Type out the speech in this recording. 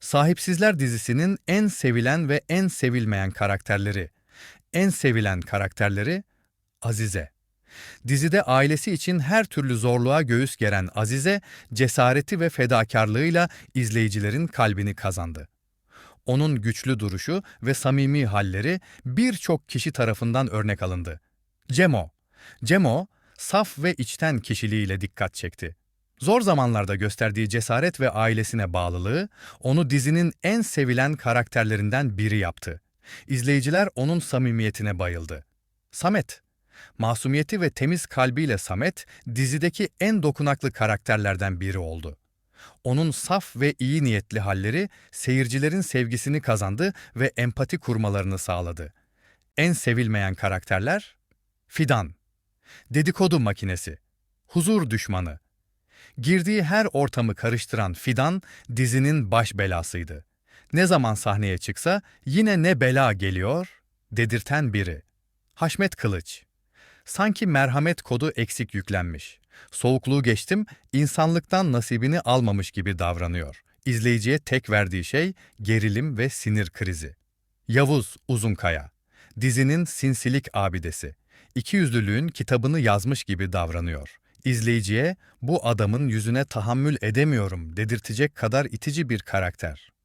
Sahipsizler dizisinin en sevilen ve en sevilmeyen karakterleri. En sevilen karakterleri Azize. Dizide ailesi için her türlü zorluğa göğüs geren Azize, cesareti ve fedakarlığıyla izleyicilerin kalbini kazandı. Onun güçlü duruşu ve samimi halleri birçok kişi tarafından örnek alındı. Cemo. Cemo, saf ve içten kişiliğiyle dikkat çekti. Zor zamanlarda gösterdiği cesaret ve ailesine bağlılığı onu dizinin en sevilen karakterlerinden biri yaptı. İzleyiciler onun samimiyetine bayıldı. Samet. Masumiyeti ve temiz kalbiyle Samet, dizideki en dokunaklı karakterlerden biri oldu. Onun saf ve iyi niyetli halleri seyircilerin sevgisini kazandı ve empati kurmalarını sağladı. En sevilmeyen karakterler Fidan, dedikodu makinesi, huzur düşmanı. Girdiği her ortamı karıştıran Fidan dizinin baş belasıydı. Ne zaman sahneye çıksa yine ne bela geliyor dedirten biri. Haşmet Kılıç. Sanki merhamet kodu eksik yüklenmiş. Soğukluğu geçtim, insanlıktan nasibini almamış gibi davranıyor. İzleyiciye tek verdiği şey gerilim ve sinir krizi. Yavuz Uzunkaya. Dizinin sinsilik abidesi. İkiyüzlülüğün kitabını yazmış gibi davranıyor. İzleyiciye bu adamın yüzüne tahammül edemiyorum dedirtecek kadar itici bir karakter.